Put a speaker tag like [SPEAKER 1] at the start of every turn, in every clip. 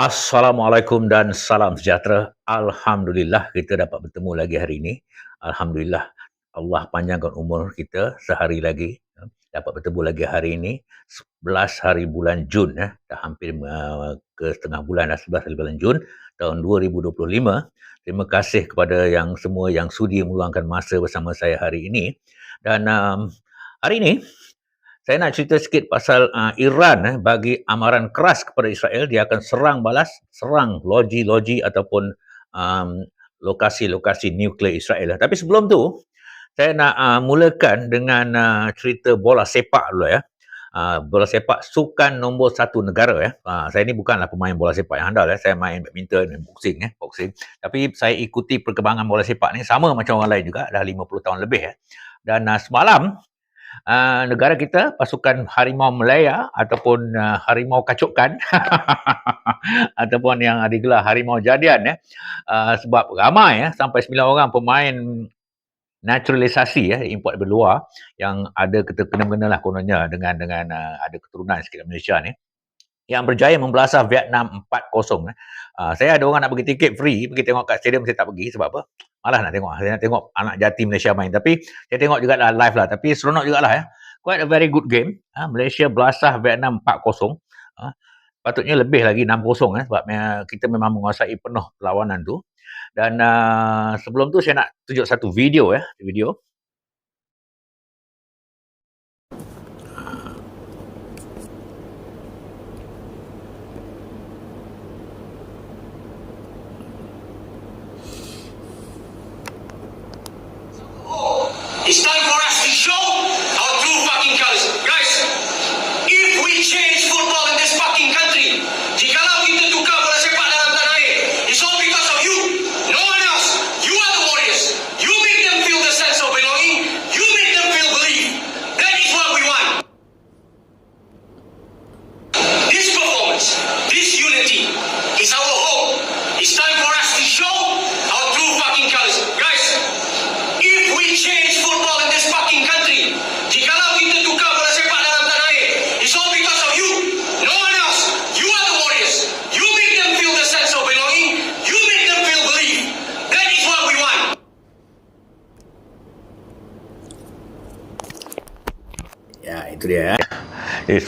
[SPEAKER 1] Assalamualaikum dan salam sejahtera. Alhamdulillah kita dapat bertemu lagi hari ini. Alhamdulillah Allah panjangkan umur kita sehari lagi. Dapat bertemu lagi hari ini 11 hari bulan Jun ya. Dah hampir uh, ke setengah bulan dah 11 hari bulan Jun tahun 2025. Terima kasih kepada yang semua yang sudi meluangkan masa bersama saya hari ini. Dan um, hari ini saya nak cerita sikit pasal uh, Iran eh, bagi amaran keras kepada Israel dia akan serang balas serang loji-loji ataupun um, lokasi-lokasi nuklear Israel. Tapi sebelum tu saya nak uh, mulakan dengan uh, cerita bola sepak dulu ya. Uh, bola sepak sukan nombor satu negara ya. Uh, saya ni bukanlah pemain bola sepak yang handal ya. Saya main badminton boxing ya, boxing. Tapi saya ikuti perkembangan bola sepak ni sama macam orang lain juga dah 50 tahun lebih ya. Dan uh, semalam uh, negara kita pasukan harimau Melaya ataupun uh, harimau kacukan ataupun yang digelar harimau jadian ya uh, sebab ramai ya sampai 9 orang pemain naturalisasi ya import dari luar yang ada kita kena-mengena lah kononnya dengan dengan uh, ada keturunan sikit Malaysia ni. Yang berjaya membelasah Vietnam 4-0 eh. Uh, saya ada orang nak bagi tiket free pergi tengok kat stadium saya tak pergi. Sebab apa malah nak tengok. Saya nak tengok anak jati Malaysia main. Tapi saya tengok juga lah live lah. Tapi seronok juga lah ya. Quite a very good game. Ha, Malaysia belasah Vietnam 4-0 ha, patutnya lebih lagi 6-0 eh, sebab kita memang menguasai penuh perlawanan tu. Dan uh, sebelum tu saya nak tunjuk satu video ya video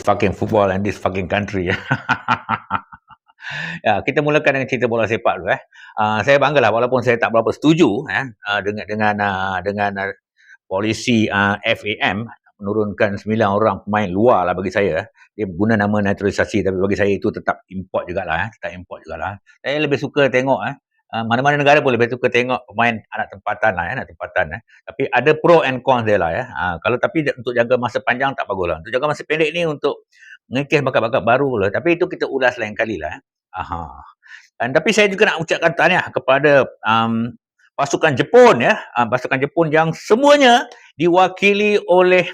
[SPEAKER 2] fucking football
[SPEAKER 1] and this fucking country. ya, kita mulakan dengan cerita bola sepak dulu eh. Uh, saya banggalah walaupun saya tak berapa setuju eh uh, dengan dengan uh, dengan uh, polisi uh, FAM menurunkan 9 orang pemain luar lah bagi saya. eh. Dia guna nama naturalisasi tapi bagi saya itu tetap import jugalah eh. Tetap import jugalah. Saya lebih suka tengok eh Uh, mana-mana negara pun lebih suka tengok pemain anak tempatan lah ya, anak tempatan eh. Tapi ada pro and cons dia lah ya. Uh, kalau tapi untuk jaga masa panjang tak bagus lah. Untuk jaga masa pendek ni untuk mengikis bakat-bakat baru lah. Tapi itu kita ulas lain kali lah. Eh. Aha. Dan tapi saya juga nak ucapkan tahniah kepada um, pasukan Jepun ya. Uh, pasukan Jepun yang semuanya diwakili oleh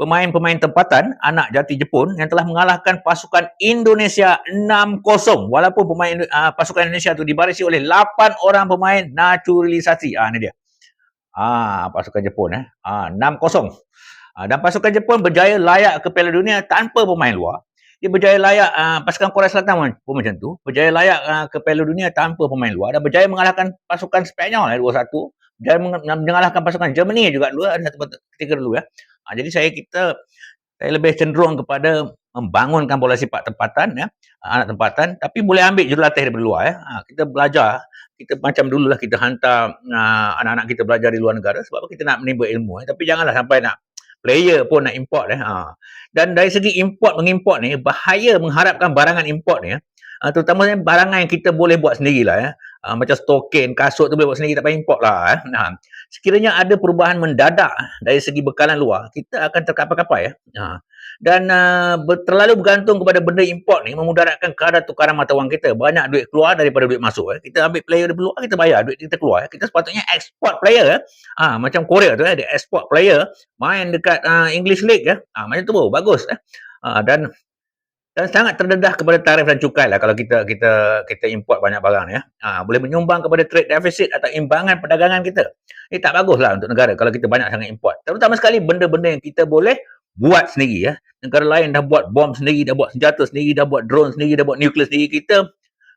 [SPEAKER 1] pemain-pemain tempatan anak jati Jepun yang telah mengalahkan pasukan Indonesia 6-0 walaupun pemain uh, pasukan Indonesia tu dibarisi oleh 8 orang pemain naturalisasi. Ah ni dia. Ah pasukan Jepun eh. Ah 6-0. Ah, dan pasukan Jepun berjaya layak ke Piala Dunia tanpa pemain luar. Dia berjaya layak uh, pasukan Korea Selatan pun macam tu. Berjaya layak uh, ke Piala Dunia tanpa pemain luar dan berjaya mengalahkan pasukan Spanyol eh, 2-1. Berjaya meng- mengalahkan pasukan Germany juga dulu ada satu ketika dulu ya. Ha, jadi saya kita saya lebih cenderung kepada membangunkan bola sepak tempatan ya, anak tempatan tapi boleh ambil jurulatih daripada luar ya. Ha, kita belajar kita macam dululah kita hantar uh, anak-anak kita belajar di luar negara sebab kita nak menimba ilmu ya. tapi janganlah sampai nak player pun nak import eh. Ha. Dan dari segi import mengimport ni bahaya mengharapkan barangan import ni ya. Ha, terutamanya barangan yang kita boleh buat sendirilah ya. Ha, macam stokin, kasut tu boleh buat sendiri tak payah import lah. Eh. Ha. Sekiranya ada perubahan mendadak dari segi bekalan luar, kita akan terkapai-kapai ya. Ha. Dan uh, terlalu bergantung kepada benda import ni memudaratkan kadar tukaran mata wang kita. Banyak duit keluar daripada duit masuk. Eh. Kita ambil player dari luar, kita bayar. Duit kita keluar. Eh. Kita sepatutnya export player. Eh. Ha, macam Korea tu, eh. dia export player main dekat uh, English League. Eh. Ha, macam tu, bagus. Eh. Ha, dan dan sangat terdedah kepada tarif dan cukai lah kalau kita kita kita import banyak barang ya. Ha, boleh menyumbang kepada trade deficit atau imbangan perdagangan kita. Ini tak bagus lah untuk negara kalau kita banyak sangat import. Terutama sekali benda-benda yang kita boleh buat sendiri ya. Negara lain dah buat bom sendiri, dah buat senjata sendiri, dah buat drone sendiri, dah buat nuklear sendiri. Kita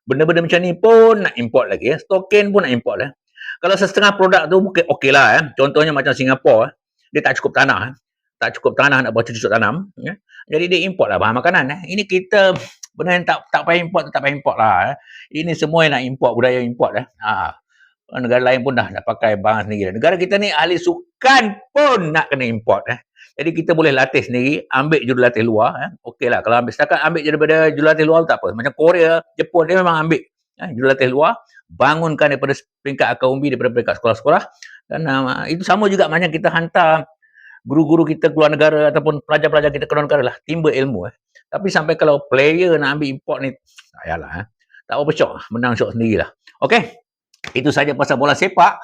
[SPEAKER 1] Benda-benda macam ni pun nak import lagi. Eh. Stokin pun nak import. Eh. Kalau setengah produk tu mungkin okey lah. Eh. Contohnya macam Singapura. Eh. Dia tak cukup tanah. Tak cukup tanah nak buat cucuk tanam. Eh. Jadi dia import lah bahan makanan. Eh. Ini kita benda yang tak tak payah import tak payah import lah. Eh. Ini semua yang nak import, budaya import. Eh. Ha. Negara lain pun dah, dah pakai bahan sendiri. Negara kita ni ahli sukan pun nak kena import. Eh. Jadi kita boleh latih sendiri, ambil jurulatih luar. Eh. Okey lah, kalau ambil setakat ambil daripada jurulatih luar tak apa. Macam Korea, Jepun, dia memang ambil eh, jurulatih luar, bangunkan daripada peringkat akar umbi, daripada peringkat sekolah-sekolah. Dan uh, itu sama juga macam kita hantar guru-guru kita keluar negara ataupun pelajar-pelajar kita keluar negara lah, timba ilmu. Eh. Tapi sampai kalau player nak ambil import ni, ayalah. Eh. Tak apa syok, menang syok sendirilah. Okey, itu saja pasal bola sepak.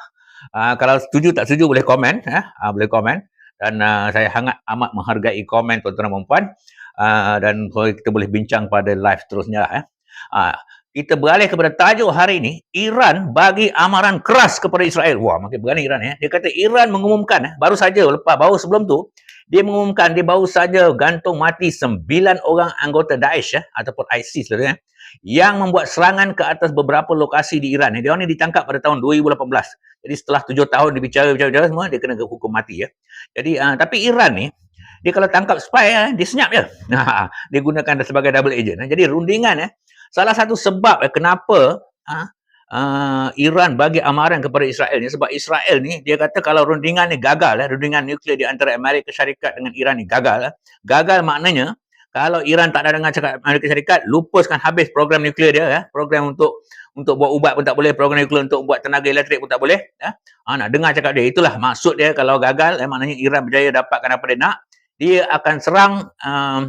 [SPEAKER 1] Uh, kalau setuju tak setuju boleh komen. Eh. Uh, boleh komen dan uh, saya sangat amat menghargai komen tuan-tuan dan puan uh, dan kita boleh bincang pada live seterusnya lah, eh. Uh, kita beralih kepada tajuk hari ini Iran bagi amaran keras kepada Israel. Wah, makin berani Iran ya. Dia kata Iran mengumumkan eh, baru saja lepas baru sebelum tu dia mengumumkan dia baru saja gantung mati sembilan orang anggota Daesh ya, ataupun ISIS lah ya, yang membuat serangan ke atas beberapa lokasi di Iran. Dia orang ni ditangkap pada tahun 2018. Jadi setelah tujuh tahun dibicara-bicara semua, dia kena hukum mati ya. Jadi uh, tapi Iran ni, dia kalau tangkap spy, uh, dia senyap je. dia gunakan sebagai double agent. Uh. Jadi rundingan, salah satu sebab uh, kenapa uh, uh, Iran bagi amaran kepada Israel ni, sebab Israel ni, dia kata kalau rundingan ni gagal, uh, rundingan nuklear di antara Amerika Syarikat dengan Iran ni gagal, uh, gagal maknanya, kalau Iran tak ada dengan cakap Amerika Syarikat, lupuskan habis program nuklear dia, uh, program untuk untuk buat ubat pun tak boleh, program nuklear untuk buat tenaga elektrik pun tak boleh. Ya. Ha, nak dengar cakap dia, itulah maksud dia kalau gagal, eh, maknanya Iran berjaya dapatkan apa dia nak, dia akan serang um,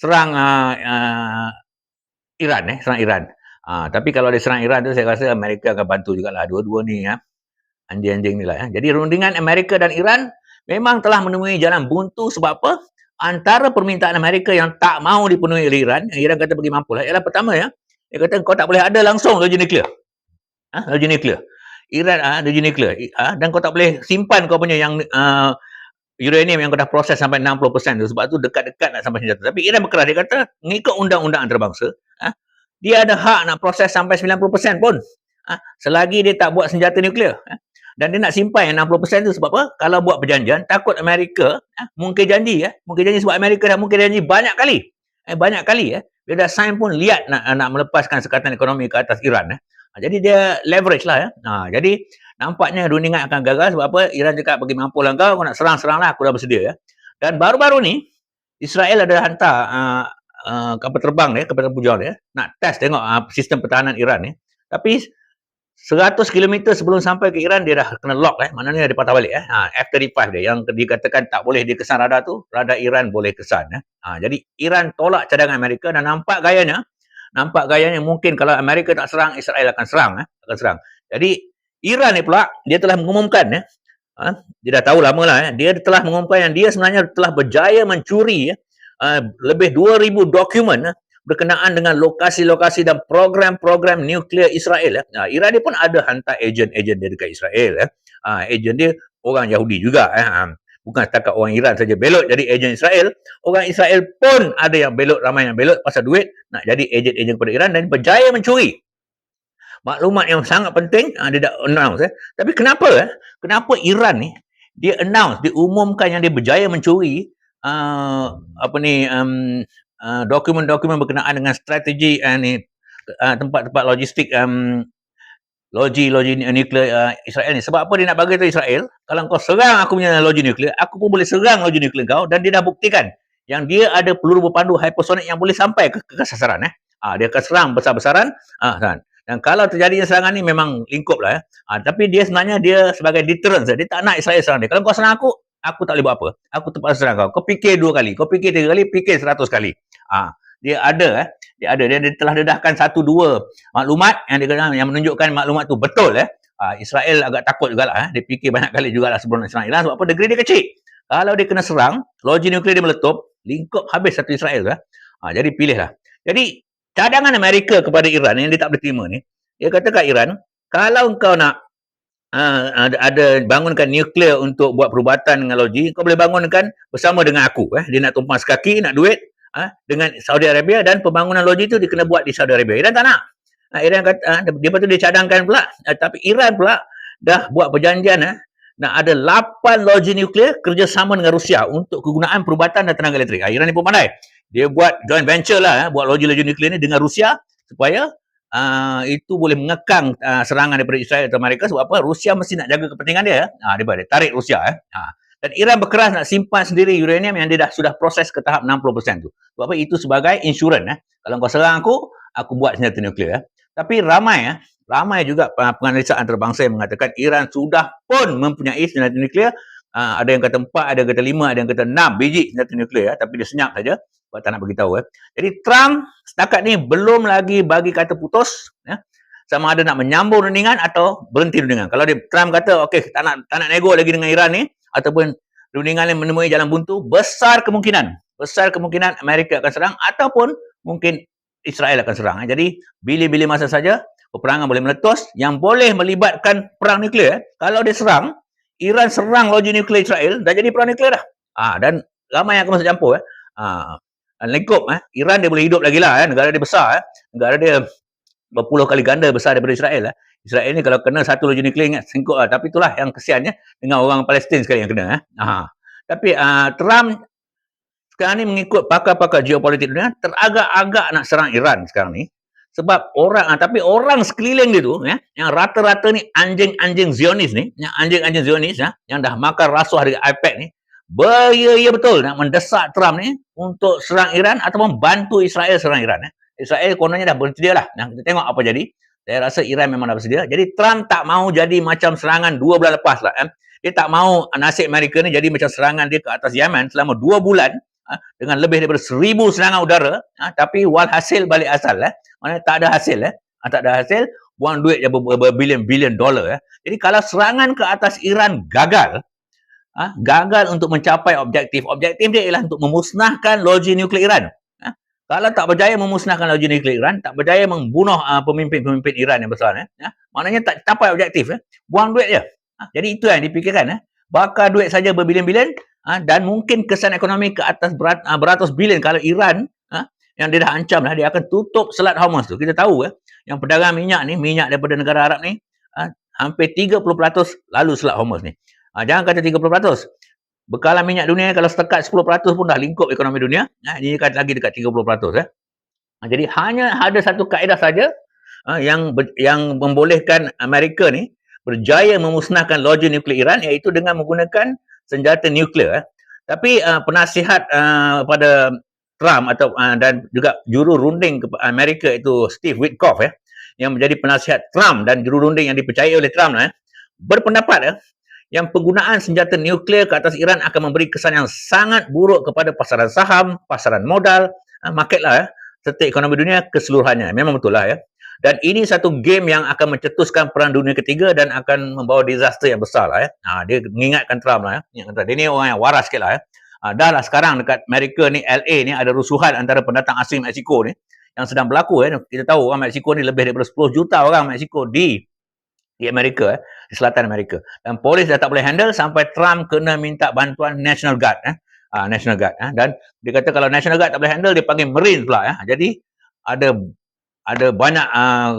[SPEAKER 1] serang uh, uh, Iran, eh, serang Iran. Ha, tapi kalau dia serang Iran tu, saya rasa Amerika akan bantu juga lah, dua-dua ni. Ya. Anjing-anjing ni lah. Ya. Jadi rundingan Amerika dan Iran memang telah menemui jalan buntu sebab apa? Antara permintaan Amerika yang tak mau dipenuhi oleh Iran, Iran kata bagi mampu lah. Ialah pertama ya, dia kata kau tak boleh ada langsung loji nuklear. Ha? Loji nuklear. Iran ah ha, loji nuklear. Ha? Dan kau tak boleh simpan kau punya yang uh, uranium yang dah proses sampai 60% tu. Sebab tu dekat-dekat nak sampai senjata. Tapi Iran berkeras. Dia kata mengikut undang-undang antarabangsa. Ha? Dia ada hak nak proses sampai 90% pun. Ha? Selagi dia tak buat senjata nuklear. Ha? Dan dia nak simpan yang 60% tu sebab apa? Kalau buat perjanjian, takut Amerika ha? mungkin janji. Ya? Mungkin janji sebab Amerika dah mungkin janji banyak kali. Eh, banyak kali. Ya? dia dah sign pun lihat nak nak melepaskan sekatan ekonomi ke atas Iran eh. Ha, jadi dia leverage lah ya. Ha, jadi nampaknya rundingan akan gagal sebab apa? Iran cakap bagi mampu lah kau, kau nak serang-seranglah aku dah bersedia ya. Dan baru-baru ni Israel ada hantar uh, uh, kapal terbang dia, kapal pujol dia nak test tengok uh, sistem pertahanan Iran ni. Tapi 100 km sebelum sampai ke Iran dia dah kena lock eh. Maknanya dia patah balik eh. Ha, F-35 dia yang dikatakan tak boleh dia kesan radar tu, radar Iran boleh kesan eh. Ha, jadi Iran tolak cadangan Amerika dan nampak gayanya, nampak gayanya mungkin kalau Amerika tak serang, Israel akan serang eh. Akan serang. Jadi Iran ni pula dia telah mengumumkan eh. Ha, dia dah tahu lama lah eh. Dia telah mengumumkan yang dia sebenarnya telah berjaya mencuri eh, uh, lebih 2000 dokumen eh, berkenaan dengan lokasi-lokasi dan program-program nuklear Israel. Ya. Nah, Iran ni pun ada hantar ejen-ejen dia dekat Israel. Ya. Ha, ejen dia orang Yahudi juga. Ya. Bukan setakat orang Iran saja belot jadi ejen Israel. Orang Israel pun ada yang belot, ramai yang belot pasal duit nak jadi ejen-ejen kepada Iran dan berjaya mencuri. Maklumat yang sangat penting ha, dia dah announce. Ya. Tapi kenapa? Ya? Kenapa Iran ni dia announce, dia umumkan yang dia berjaya mencuri uh, apa ni um, Uh, dokumen-dokumen berkenaan dengan strategi uh, ni uh, tempat-tempat logistik um, logi logi nuklear uh, Israel ni sebab apa dia nak bagi tu Israel kalau kau serang aku punya logi nuklear aku pun boleh serang logi nuklear kau dan dia dah buktikan yang dia ada peluru berpandu hypersonic yang boleh sampai ke, ke sasaran eh uh, dia akan serang besar-besaran uh, kan dan kalau terjadi serangan ni memang lingkup lah ya. Uh, tapi dia sebenarnya dia sebagai deterrence dia tak nak Israel serang dia. Kalau kau serang aku, aku tak boleh buat apa. Aku terpaksa serang kau. Kau fikir dua kali. Kau fikir tiga kali, fikir seratus kali. Ha, dia ada eh. Dia ada dia, dia telah dedahkan satu dua maklumat yang dia yang menunjukkan maklumat tu betul eh. Ha, Israel agak takut jugalah eh. Dia fikir banyak kali jugalah sebelum serang Iran sebab apa negeri dia kecil. Kalau dia kena serang, logi nuklear dia meletup, lingkup habis satu Israel eh. Ha, jadi pilihlah. Jadi cadangan Amerika kepada Iran yang dia tak boleh terima ni, dia kata kat Iran, kalau kau nak uh, ada, ada bangunkan nuklear untuk buat perubatan dengan logi, kau boleh bangunkan bersama dengan aku. Eh. Dia nak tumpang sekaki, nak duit, ha, dengan Saudi Arabia dan pembangunan logi itu dia kena buat di Saudi Arabia. Iran tak nak. Ha, Iran kata, ha, dia patut dia cadangkan pula. Ha, tapi Iran pula dah buat perjanjian ha, nak ada 8 loji nuklear kerjasama dengan Rusia untuk kegunaan perubatan dan tenaga elektrik. Ha, Iran ni pun pandai. Dia buat joint venture lah, ha, buat loji-loji nuklear ni dengan Rusia supaya uh, itu boleh mengekang uh, serangan daripada Israel atau Amerika sebab apa? Rusia mesti nak jaga kepentingan dia. Ha, dia, dia tarik Rusia. Eh. Ha. Dan Iran berkeras nak simpan sendiri uranium yang dia dah sudah proses ke tahap 60% tu. Sebab apa? Itu sebagai insurans. Eh. Kalau kau serang aku, aku buat senjata nuklear. Eh. Tapi ramai, eh, ramai juga penganalisan antarabangsa yang mengatakan Iran sudah pun mempunyai senjata nuklear. Uh, ada yang kata 4, ada yang kata 5, ada yang kata 6 biji senjata nuklear. Eh. Tapi dia senyap saja. Sebab tak nak beritahu. Eh. Jadi Trump setakat ni belum lagi bagi kata putus. Eh. Sama ada nak menyambung rundingan atau berhenti rundingan. Kalau dia, Trump kata, okey, tak nak, tak nak nego lagi dengan Iran ni, ataupun rundingan yang menemui jalan buntu, besar kemungkinan, besar kemungkinan Amerika akan serang ataupun mungkin Israel akan serang. Jadi, bila-bila masa saja, peperangan boleh meletus yang boleh melibatkan perang nuklear. Eh. Kalau dia serang, Iran serang loji nuklear Israel, dah jadi perang nuklear dah. Ah, dan ramai yang akan masuk campur. Eh. Ah, lengkup. Eh. Iran dia boleh hidup lagi lah. Eh. Negara dia besar. Eh. Negara dia berpuluh kali ganda besar daripada Israel. Eh. Israel ni kalau kena satu loji nuklear ingat singkut lah. Tapi itulah yang kesiannya dengan orang Palestin sekali yang kena. Eh. Ah. Tapi uh, Trump sekarang ni mengikut pakar-pakar geopolitik dunia teragak-agak nak serang Iran sekarang ni sebab orang ah, tapi orang sekeliling dia tu ya yang rata-rata ni anjing-anjing Zionis ni yang anjing-anjing Zionis ya yang dah makan rasuah dengan iPad ni beria betul nak mendesak Trump ni untuk serang Iran ataupun bantu Israel serang Iran ya. Israel kononnya dah bersedia lah. Nah, kita tengok apa jadi. Saya rasa Iran memang dah bersedia. Jadi Trump tak mau jadi macam serangan dua bulan lepas lah. Eh. Dia tak mau nasib Amerika ni jadi macam serangan dia ke atas Yaman selama dua bulan ha, dengan lebih daripada seribu serangan udara, ha, tapi walhasil balik asal. Eh. Maksudnya tak ada hasil. Eh. Ha, tak ada hasil, buang duit je berbilion-bilion dolar. Eh. Jadi kalau serangan ke atas Iran gagal, ha, gagal untuk mencapai objektif. Objektif dia ialah untuk memusnahkan loji nuklear Iran. Kalau tak berjaya memusnahkan loji nuklear Iran, tak berjaya membunuh uh, pemimpin-pemimpin Iran yang besar. Eh. Ha. Maknanya tak capai objektif. Eh. Buang duit je. Ha. Jadi itu yang dipikirkan. Eh. Bakar duit saja berbilion-bilion, ha, dan mungkin kesan ekonomi ke atas berat, ha, beratus bilion kalau Iran ha, yang dia dah ancam lah, dia akan tutup Selat Hormuz tu. Kita tahu eh, yang perdagangan minyak ni, minyak daripada negara Arab ni, ha, hampir 30% lalu Selat Hormuz ni. Ha, jangan kata 30%. Bekalan minyak dunia kalau setekat 10% pun dah lingkup ekonomi dunia. Ha, ini kata lagi dekat 30%. Eh. Ha, jadi hanya ada satu kaedah saja ha, yang yang membolehkan Amerika ni berjaya memusnahkan loji nuklear Iran iaitu dengan menggunakan senjata nuklear. Eh. Tapi uh, penasihat uh, pada Trump atau uh, dan juga juru runding ke Amerika itu Steve Witkoff eh, yang menjadi penasihat Trump dan juru runding yang dipercayai oleh Trump eh, berpendapat eh, yang penggunaan senjata nuklear ke atas Iran akan memberi kesan yang sangat buruk kepada pasaran saham, pasaran modal, uh, market lah eh, serta ekonomi dunia keseluruhannya. Memang betul lah ya. Dan ini satu game yang akan mencetuskan perang dunia ketiga dan akan membawa disaster yang besar lah ya. Ha, dia mengingatkan Trump lah ya. Dia ni orang yang waras sikit lah ya. Ha, dah lah sekarang dekat Amerika ni, LA ni ada rusuhan antara pendatang asing Mexico ni yang sedang berlaku ya. Kita tahu orang Mexico ni lebih daripada 10 juta orang Mexico di di Amerika, eh, di selatan Amerika. Dan polis dah tak boleh handle sampai Trump kena minta bantuan National Guard. Eh. Ha, National Guard. Eh. Dan dia kata kalau National Guard tak boleh handle, dia panggil Marine pula. Eh. Jadi ada ada banyak uh,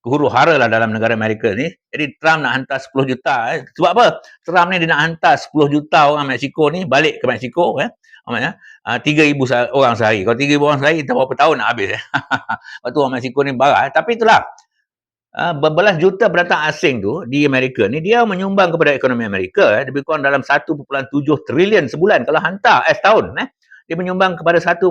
[SPEAKER 1] huru hara lah dalam negara Amerika ni. Jadi Trump nak hantar 10 juta. Eh. Sebab apa? Trump ni dia nak hantar 10 juta orang Mexico ni balik ke Mexico. Eh. Maksudnya, uh, 3,000 orang sehari. Kalau 3,000 orang sehari, kita berapa tahun nak habis. Eh. Lepas tu orang Mexico ni barah. Eh. Tapi itulah. Uh, berbelas juta pendatang asing tu di Amerika ni, dia menyumbang kepada ekonomi Amerika. Eh. Lebih kurang dalam 1.7 trilion sebulan. Kalau hantar, eh setahun. Eh dia menyumbang kepada 1.7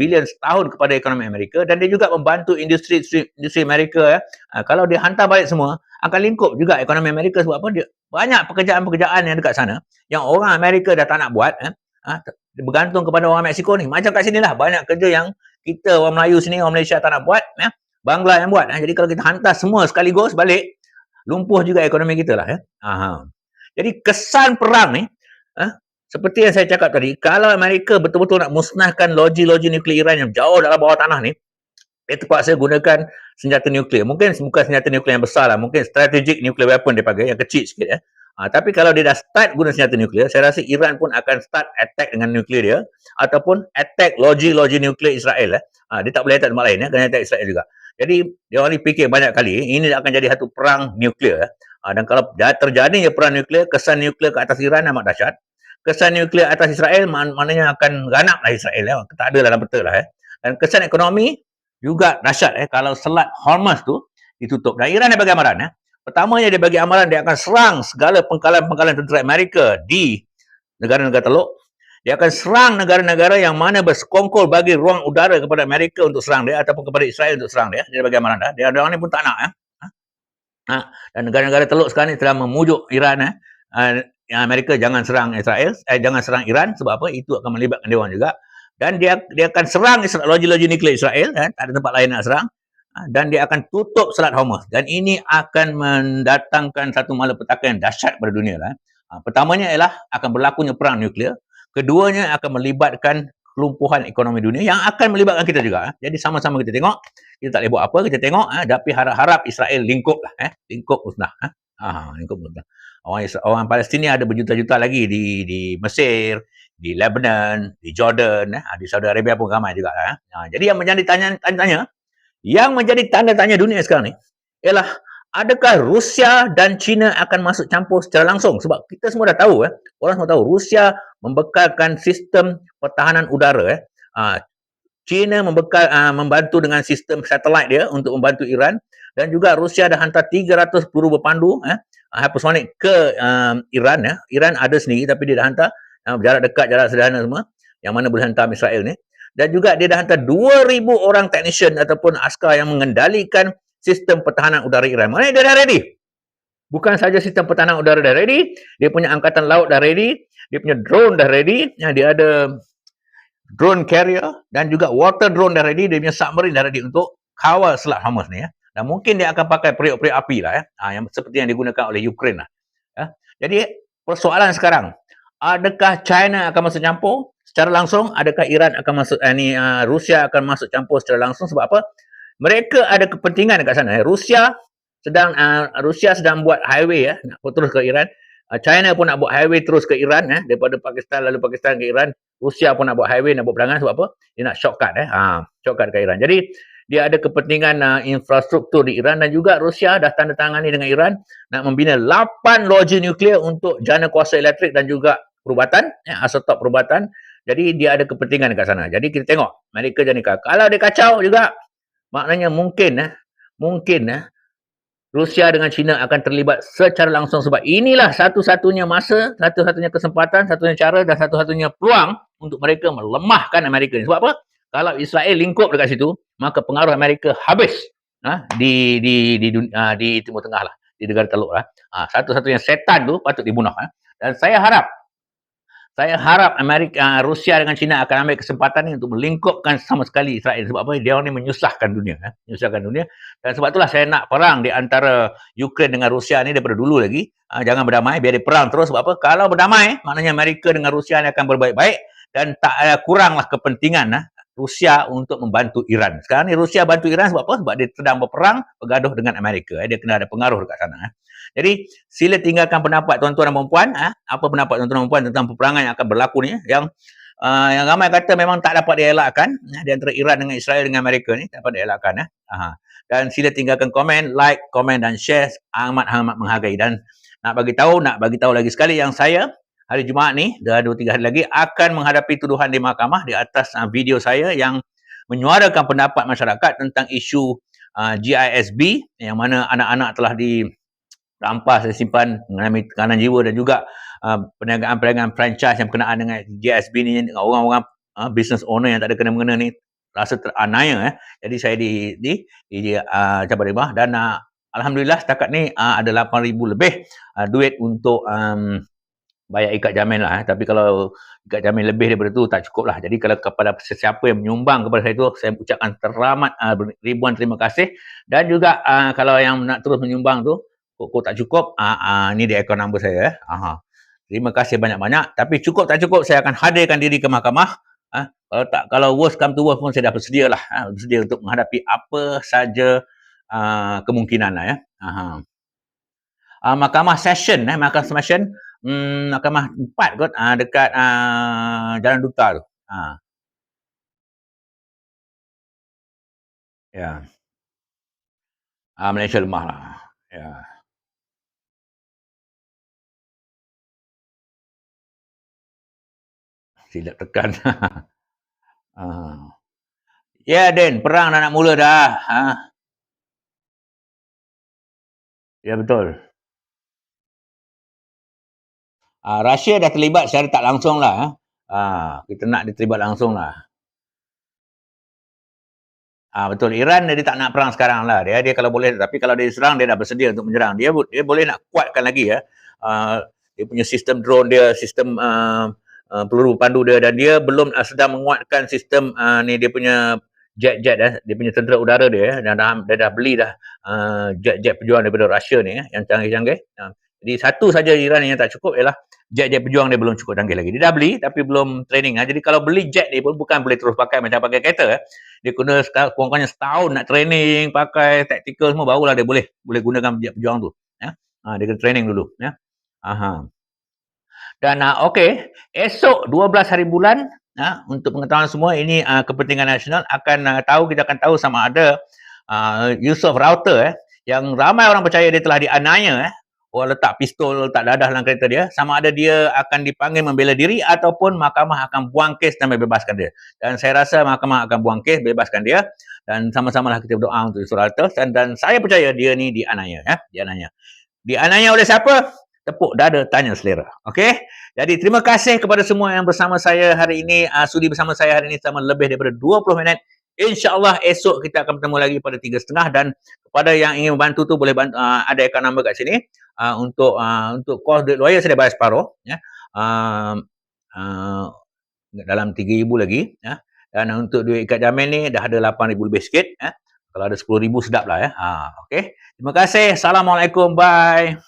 [SPEAKER 1] bilion setahun kepada ekonomi Amerika dan dia juga membantu industri industri Amerika ya. Ha, kalau dia hantar balik semua akan lingkup juga ekonomi Amerika sebab apa dia banyak pekerjaan-pekerjaan yang dekat sana yang orang Amerika dah tak nak buat ya. Ha, bergantung kepada orang Mexico ni. Macam kat sini lah banyak kerja yang kita orang Melayu sini orang Malaysia tak nak buat ya. Bangla yang buat. Ha. Jadi kalau kita hantar semua sekaligus balik lumpuh juga ekonomi kita lah ya. Ha. Jadi kesan perang ni ha, seperti yang saya cakap tadi, kalau Amerika betul-betul nak musnahkan loji-loji nuklear Iran yang jauh dalam bawah tanah ni, dia terpaksa gunakan senjata nuklear. Mungkin bukan senjata nuklear yang besar lah. Mungkin strategic nuclear weapon dia pakai, yang kecil sikit ya. Ha, tapi kalau dia dah start guna senjata nuklear, saya rasa Iran pun akan start attack dengan nuklear dia ataupun attack loji-loji nuklear Israel. Eh. Ha, dia tak boleh attack tempat lain, ya. kena attack Israel juga. Jadi dia orang ni fikir banyak kali ini akan jadi satu perang nuklear. Ha, dan kalau terjadi perang nuklear, kesan nuklear ke atas Iran amat dahsyat. Kesan nuklear atas Israel mak- maknanya akan ganaplah Israel. Ya. Tak ada dalam betul lah. Eh. Dan kesan ekonomi juga dahsyat. Eh. Kalau selat Hormuz tu ditutup. Dan Iran dia bagi amaran. Eh. Pertamanya dia bagi amaran dia akan serang segala pengkalan-pengkalan tentera Amerika di negara-negara teluk. Dia akan serang negara-negara yang mana bersekongkol bagi ruang udara kepada Amerika untuk serang dia ataupun kepada Israel untuk serang dia. Bagi amaran dah. Dia orang ni pun tak nak. Eh. Ha? Dan negara-negara teluk sekarang ni telah memujuk Iran. Eh. Uh, Amerika jangan serang Israel. Eh, jangan serang Iran. Sebab apa? Itu akan melibatkan orang juga. Dan dia dia akan serang loji-loji nuklear Israel. Eh. Tak ada tempat lain nak serang. Ha? Dan dia akan tutup Selat Hormuz. Dan ini akan mendatangkan satu malapetaka yang dahsyat pada dunia. Lah. Ha, pertamanya ialah akan berlakunya perang nuklear. Keduanya akan melibatkan kelumpuhan ekonomi dunia yang akan melibatkan kita juga. Eh. Jadi sama-sama kita tengok. Kita tak boleh buat apa, kita tengok. Eh. Tapi harap-harap Israel lingkup lah. Eh. Lingkup musnah. Eh. Ah, lingkup musnah. Orang, orang Palestin ada berjuta-juta lagi di di Mesir, di Lebanon, di Jordan, eh. di Saudi Arabia pun ramai juga. Eh. Ha, jadi yang menjadi tanya-tanya, yang menjadi tanda tanya dunia sekarang ni, ialah adakah Rusia dan China akan masuk campur secara langsung? Sebab kita semua dah tahu, eh, orang semua tahu, Rusia membekalkan sistem pertahanan udara. Eh. Uh, China membekal, uh, membantu dengan sistem satelit dia untuk membantu Iran. Dan juga Rusia dah hantar 300 peluru berpandu eh, hypersonic ke um, Iran. Eh. Iran ada sendiri tapi dia dah hantar uh, jarak dekat, jarak sederhana semua. Yang mana boleh hantar Israel ni. Dan juga dia dah hantar 2,000 orang technician ataupun askar yang mengendalikan sistem pertahanan udara Iran. Mana dia dah ready. Bukan saja sistem pertahanan udara dah ready, dia punya angkatan laut dah ready, dia punya drone dah ready, ya, dia ada drone carrier dan juga water drone dah ready, dia punya submarine dah ready untuk kawal Selat Hamas ni ya. Dan mungkin dia akan pakai periuk-periuk api lah ya. Ha, yang seperti yang digunakan oleh Ukraine lah. Ya. Jadi persoalan sekarang, adakah China akan masuk campur secara langsung? Adakah Iran akan masuk, eh, ni, uh, Rusia akan masuk campur secara langsung sebab apa? Mereka ada kepentingan dekat sana. Eh. Rusia sedang uh, Rusia sedang buat highway ya, nak terus ke Iran. Uh, China pun nak buat highway terus ke Iran eh, daripada Pakistan lalu Pakistan ke Iran. Rusia pun nak buat highway nak buat perangan sebab apa? Dia nak shortcut eh. Ha, shortcut ke Iran. Jadi dia ada kepentingan uh, infrastruktur di Iran dan juga Rusia dah tanda tangani dengan Iran nak membina 8 loji nuklear untuk jana kuasa elektrik dan juga perubatan, ya, asotop perubatan. Jadi dia ada kepentingan dekat sana. Jadi kita tengok Amerika jadi Kalau dia kacau juga Maknanya mungkin eh, mungkin eh, Rusia dengan China akan terlibat secara langsung sebab inilah satu-satunya masa, satu-satunya kesempatan, satu-satunya cara dan satu-satunya peluang untuk mereka melemahkan Amerika ni. Sebab apa? Kalau Israel lingkup dekat situ, maka pengaruh Amerika habis ha, di, di, di, di, uh, di Timur Tengah lah, di negara teluk lah. Ha, satu-satunya setan tu patut dibunuh. Ha. Dan saya harap saya harap Amerika, Rusia dengan China akan ambil kesempatan ini untuk melingkupkan sama sekali Israel. Sebab apa? Dia orang ni menyusahkan dunia. Eh? Menyusahkan dunia. Dan sebab itulah saya nak perang di antara Ukraine dengan Rusia ni daripada dulu lagi. Ha, jangan berdamai, biar dia perang terus. Sebab apa? Kalau berdamai, maknanya Amerika dengan Rusia ni akan berbaik-baik. Dan tak uh, kuranglah kepentingan uh, Rusia untuk membantu Iran. Sekarang ni Rusia bantu Iran sebab apa? Sebab dia sedang berperang, bergaduh dengan Amerika. Eh? Dia kena ada pengaruh dekat sana. Eh? Jadi sila tinggalkan pendapat tuan-tuan dan puan-puan, ha? apa pendapat tuan-tuan dan puan tentang peperangan yang akan berlaku ni yang uh, yang ramai kata memang tak dapat dielakkan ya, di antara Iran dengan Israel dengan Amerika ni tak dapat dielakkan ya. Aha. Dan sila tinggalkan komen, like, komen dan share amat-amat menghargai dan nak bagi tahu, nak bagi tahu lagi sekali yang saya hari Jumaat ni, dah 2 3 hari lagi akan menghadapi tuduhan di mahkamah di atas uh, video saya yang menyuarakan pendapat masyarakat tentang isu uh, GISB yang mana anak-anak telah di rampas dan simpan mengalami tekanan jiwa dan juga uh, perniagaan-perniagaan franchise yang berkenaan dengan GSB ni dengan orang-orang uh, business owner yang tak ada kena-mengena ni rasa teranaya eh. Jadi saya di di di uh, Jabal Rimah dan uh, alhamdulillah setakat ni uh, ada 8000 lebih uh, duit untuk um, bayar ikat jamin lah eh. tapi kalau ikat jamin lebih daripada tu tak cukup lah jadi kalau kepada sesiapa yang menyumbang kepada saya tu saya ucapkan teramat uh, ribuan terima kasih dan juga uh, kalau yang nak terus menyumbang tu kok tak cukup, ah, ah, ni dia akaun number saya. Eh. Aha. Terima kasih banyak-banyak. Tapi cukup tak cukup, saya akan hadirkan diri ke mahkamah. Ah, kalau tak, kalau worst come to worst pun saya dah bersedia lah. Ah, bersedia untuk menghadapi apa saja ah, kemungkinan lah ya. Ah, mahkamah session, eh, mahkamah session, hmm, mahkamah empat kot, ah, dekat ah, Jalan Duta tu. Ah. Ya. Yeah. Ah, Malaysia lemah lah. Ya. Silap tekan. ah. Ya, Den. Perang dah nak mula dah. Ha? Ya, betul. Ah, Russia dah terlibat secara tak langsung lah. Ha? Ah, kita nak dia terlibat langsung lah. Ah betul Iran dia tak nak perang sekarang lah. Dia dia kalau boleh tapi kalau dia serang dia dah bersedia untuk menyerang. Dia dia boleh nak kuatkan lagi ya. Uh, dia punya sistem drone dia, sistem uh, uh, peluru pandu dia dan dia belum uh, sedang menguatkan sistem uh, ni dia punya jet-jet eh, dia punya tentera udara dia eh, dan dah, dia dah beli dah uh, jet-jet pejuang daripada Russia ni eh, yang canggih-canggih. Uh, jadi satu saja Iran yang tak cukup ialah jet-jet pejuang dia belum cukup canggih lagi. Dia dah beli tapi belum training. Ha. Jadi kalau beli jet ni pun bukan boleh terus pakai macam pakai kereta. Eh. Dia kena kurang-kurangnya setahun nak training, pakai tactical semua barulah dia boleh boleh gunakan jet pejuang tu. Ya. Ha, dia kena training dulu. Ya. Aha. Dan uh, okey, esok 12 hari bulan uh, untuk pengetahuan semua ini uh, kepentingan nasional akan uh, tahu kita akan tahu sama ada uh, Yusof Router eh, yang ramai orang percaya dia telah dianiaya eh, orang letak pistol, letak dadah dalam kereta dia, sama ada dia akan dipanggil membela diri ataupun mahkamah akan buang kes dan membebaskan dia. Dan saya rasa mahkamah akan buang kes, bebaskan dia dan sama-samalah kita berdoa untuk Surah Al-Taf dan, dan saya percaya dia ni dianaya ya, dianaya. Dianaya oleh siapa? Tepuk dada tanya selera. Okey? Jadi terima kasih kepada semua yang bersama saya hari ini, uh, sudi bersama saya hari ini selama lebih daripada 20 minit. InsyaAllah esok kita akan bertemu lagi pada 3.30 dan kepada yang ingin membantu tu boleh bantu, uh, ada account number kat sini uh, untuk uh, untuk kos duit lawyer saya dah bayar separuh ya. Uh, uh, dalam 3000 lagi ya. Dan untuk duit ikat jamin ni dah ada 8000 lebih sikit ya. Kalau ada 10000 sedap lah ya. Ha okey. Terima kasih. Assalamualaikum. Bye.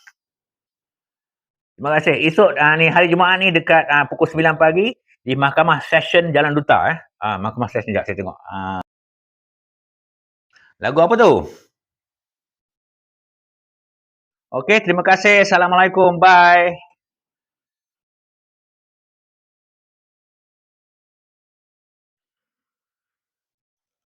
[SPEAKER 1] Terima kasih. Esok uh, ni hari Jumaat ni dekat uh, pukul 9 pagi di Mahkamah Session Jalan Duta eh. Uh, Mahkamah Session jap saya tengok. Uh, lagu apa tu? Okey, terima kasih. Assalamualaikum. Bye.